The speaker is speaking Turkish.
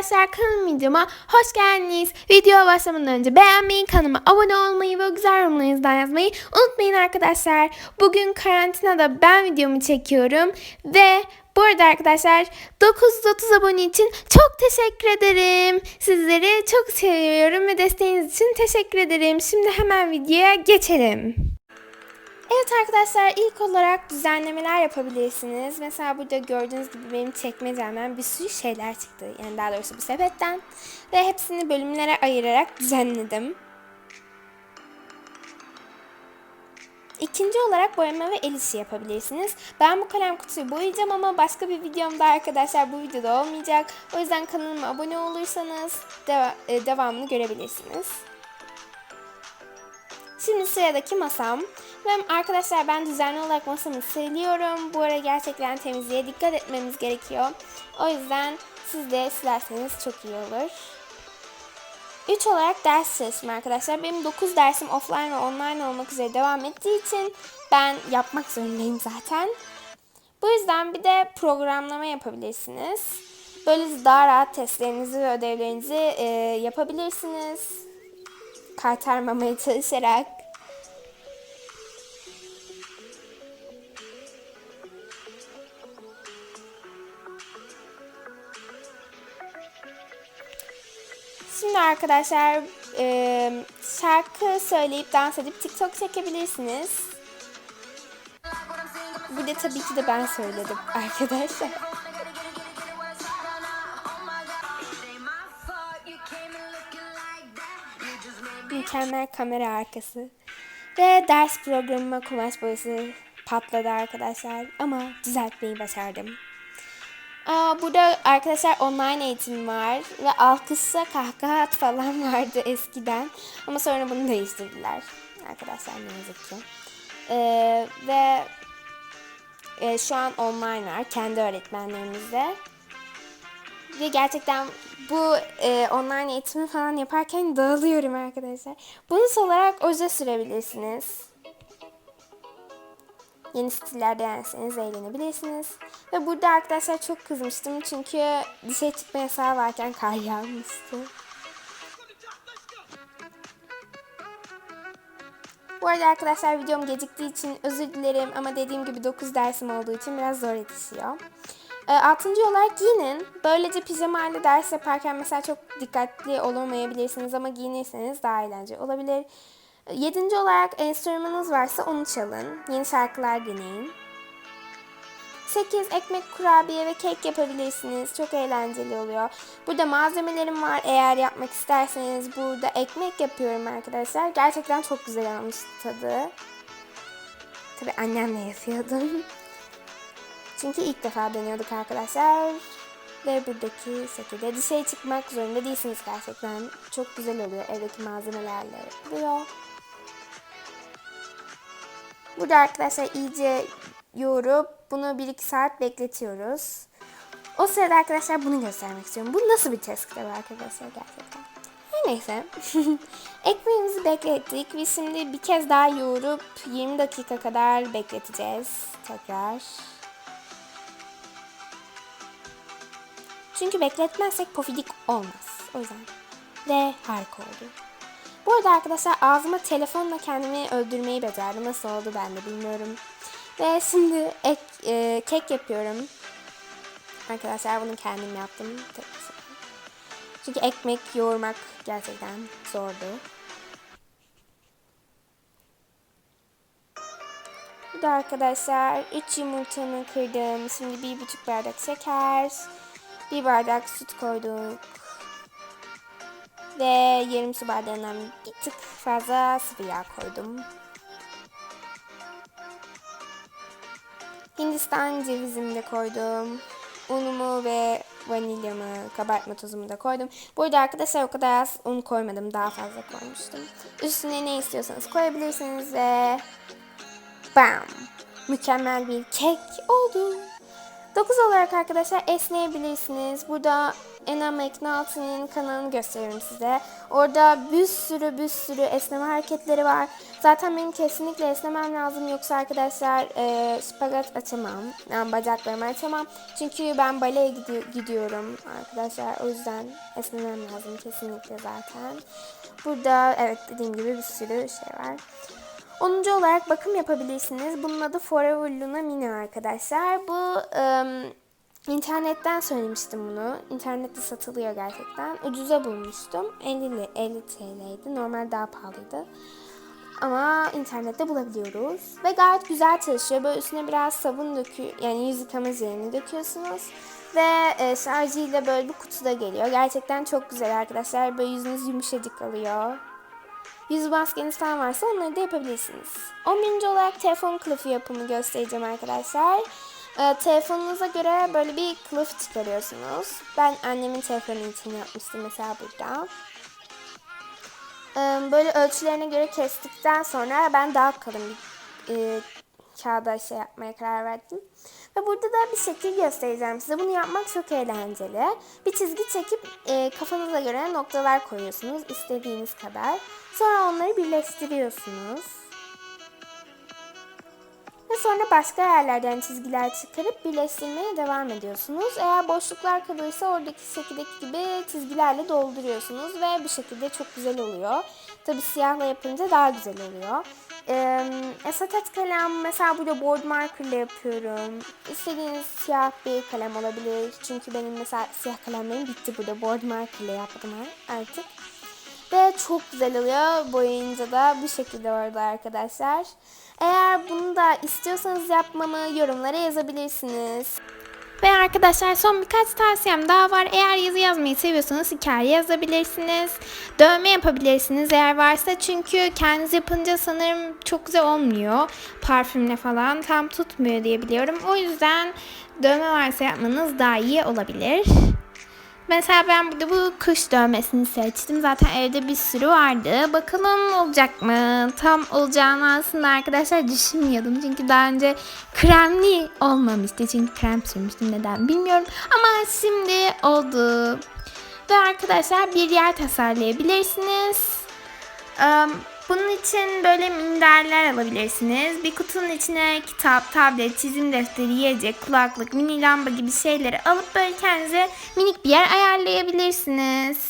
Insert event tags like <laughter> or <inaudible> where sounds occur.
arkadaşlar kanalıma videoma hoş geldiniz. Video başlamadan önce beğenmeyi, kanalıma abone olmayı ve güzel yorumlarınızdan yazmayı unutmayın arkadaşlar. Bugün karantinada ben videomu çekiyorum ve bu arada arkadaşlar 930 abone için çok teşekkür ederim. Sizleri çok seviyorum ve desteğiniz için teşekkür ederim. Şimdi hemen videoya geçelim. Evet arkadaşlar ilk olarak düzenlemeler yapabilirsiniz. Mesela burada gördüğünüz gibi benim çekmecemden bir sürü şeyler çıktı. Yani daha doğrusu bu sepetten. Ve hepsini bölümlere ayırarak düzenledim. İkinci olarak boyama ve el işi yapabilirsiniz. Ben bu kalem kutuyu boyayacağım ama başka bir videomda arkadaşlar bu videoda olmayacak. O yüzden kanalıma abone olursanız deva- e, devamını görebilirsiniz. Şimdi sıradaki masam. Ve arkadaşlar ben düzenli olarak masamı siliyorum. Bu ara gerçekten temizliğe dikkat etmemiz gerekiyor. O yüzden siz de silerseniz çok iyi olur. 3 olarak ders çalışma arkadaşlar. Benim 9 dersim offline ve online olmak üzere devam ettiği için ben yapmak zorundayım zaten. Bu yüzden bir de programlama yapabilirsiniz. Böylece daha rahat testlerinizi ve ödevlerinizi e, yapabilirsiniz. Kaytarmamaya çalışarak. Şimdi arkadaşlar e, şarkı söyleyip dans edip TikTok çekebilirsiniz. Bir de tabii ki de ben söyledim <laughs> arkadaşlar. Mükemmel kamera arkası. Ve ders programıma kumaş boyası patladı arkadaşlar. Ama düzeltmeyi başardım. Aa, burada arkadaşlar online eğitim var ve alkışla kahkaha falan <laughs> vardı eskiden. Ama sonra bunu değiştirdiler arkadaşlar ne yazık ki. Ee, ve e, şu an online var kendi öğretmenlerimizle. Ve gerçekten bu e, online eğitimi falan yaparken dağılıyorum arkadaşlar. Bonus olarak öze sürebilirsiniz. Yeni stiller denerseniz eğlenebilirsiniz. Ve burada arkadaşlar çok kızmıştım çünkü dışarı çıkma yasağı varken kar yağmıştı. Bu arada arkadaşlar videom geciktiği için özür dilerim ama dediğim gibi 9 dersim olduğu için biraz zor yetişiyor. E, altıncı olarak giyinin. Böylece pijama ile ders yaparken mesela çok dikkatli olamayabilirsiniz ama giyinirseniz daha eğlenceli olabilir. E, Yedinci olarak enstrümanınız varsa onu çalın. Yeni şarkılar dinleyin. 8 ekmek, kurabiye ve kek yapabilirsiniz. Çok eğlenceli oluyor. Burada malzemelerim var. Eğer yapmak isterseniz burada ekmek yapıyorum arkadaşlar. Gerçekten çok güzel olmuş tadı. Tabii annemle yapıyordum. <laughs> Çünkü ilk defa deniyorduk arkadaşlar. Ve buradaki şekilde dışarı çıkmak zorunda değilsiniz gerçekten. Çok güzel oluyor. Evdeki malzemelerle yapılıyor. Burada arkadaşlar iyice yoğurup bunu 1-2 saat bekletiyoruz. O sırada arkadaşlar bunu göstermek istiyorum. Bu nasıl bir test kitabı arkadaşlar gerçekten. Her neyse. <laughs> Ekmeğimizi beklettik ve şimdi bir kez daha yoğurup 20 dakika kadar bekleteceğiz. Tekrar. Çünkü bekletmezsek pofidik olmaz. O yüzden. Ve harika oldu. Bu arada arkadaşlar ağzıma telefonla kendimi öldürmeyi becerdim. Nasıl oldu ben de bilmiyorum. Ve şimdi ek, e, kek yapıyorum. Arkadaşlar bunu kendim yaptım. Çünkü ekmek yoğurmak gerçekten zordu. Bu da arkadaşlar 3 yumurtanı kırdım. Şimdi bir buçuk bardak şeker, bir bardak süt koyduk. Ve yarım su bardağından bir tık fazla sıvı yağ koydum. Hindistan cevizimi de koydum. Unumu ve vanilyamı, kabartma tozumu da koydum. Burada arkadaşlar o kadar az un koymadım. Daha fazla koymuştum. Üstüne ne istiyorsanız koyabilirsiniz ve bam! Mükemmel bir kek oldu. 9 olarak arkadaşlar esneyebilirsiniz. Burada Ena McNalty'nin kanalını gösteriyorum size. Orada bir sürü bir sürü esneme hareketleri var. Zaten benim kesinlikle esnemem lazım yoksa arkadaşlar e, spagat açamam. Yani bacaklarımı açamam. Çünkü ben baleye gidi- gidiyorum arkadaşlar. O yüzden esnemem lazım kesinlikle zaten. Burada evet dediğim gibi bir sürü şey var. 10. olarak bakım yapabilirsiniz. Bunun adı Forever Luna Mini arkadaşlar. Bu ım, internetten söylemiştim bunu. İnternette satılıyor gerçekten. Ucuza bulmuştum. 50, li- 50 TL'ydi. Normal daha pahalıydı. Ama internette bulabiliyoruz. Ve gayet güzel çalışıyor. Böyle üstüne biraz sabun döküyor. Yani yüz yıkama jelini döküyorsunuz. Ve e, şarjıyla böyle bir kutuda geliyor. Gerçekten çok güzel arkadaşlar. Böyle yüzünüz yumuşacık kalıyor. Yüz maskeniz falan varsa onları da yapabilirsiniz. 11. olarak telefon kılıfı yapımı göstereceğim arkadaşlar. Ee, telefonunuza göre böyle bir kılıf çıkarıyorsunuz. Ben annemin telefonu için yapmıştım mesela burada. Ee, böyle ölçülerine göre kestikten sonra ben daha kalın bir e, kağıda şey yapmaya karar verdim. Ve burada da bir şekil göstereceğim size. Bunu yapmak çok eğlenceli. Bir çizgi çekip e, kafanıza göre noktalar koyuyorsunuz istediğiniz kadar. Sonra onları birleştiriyorsunuz. Ve sonra başka yerlerden çizgiler çıkarıp birleştirmeye devam ediyorsunuz. Eğer boşluklar kalırsa oradaki şekildeki gibi çizgilerle dolduruyorsunuz ve bu şekilde çok güzel oluyor. Tabi siyahla yapınca daha güzel oluyor. Ee, esatet kalem mesela burada board marker ile yapıyorum. İstediğiniz siyah bir kalem olabilir. Çünkü benim mesela siyah kalemlerim bitti burada. Board marker ile yaptım artık. Ve çok güzel oluyor. Boyayınca da bu şekilde orada arkadaşlar. Eğer bunu da istiyorsanız yapmamı yorumlara yazabilirsiniz. Ve arkadaşlar son birkaç tavsiyem daha var. Eğer yazı yazmayı seviyorsanız hikaye yazabilirsiniz. Dövme yapabilirsiniz eğer varsa. Çünkü kendiniz yapınca sanırım çok güzel olmuyor. Parfümle falan tam tutmuyor diye biliyorum. O yüzden dövme varsa yapmanız daha iyi olabilir. Mesela ben burada bu kuş dövmesini seçtim. Zaten evde bir sürü vardı. Bakalım olacak mı? Tam olacağını aslında arkadaşlar düşünmüyordum. Çünkü daha önce kremli olmamıştı. Çünkü krem sürmüştüm neden bilmiyorum. Ama şimdi oldu. Ve arkadaşlar bir yer tasarlayabilirsiniz. Em, Bunun için böyle minderler alabilirsiniz. Bir kutunun içine kitap, tablet, çizim defteri, yiyecek, kulaklık, mini lamba gibi şeyleri alıp böyle kendinize minik bir yer ayarlayabilirsiniz.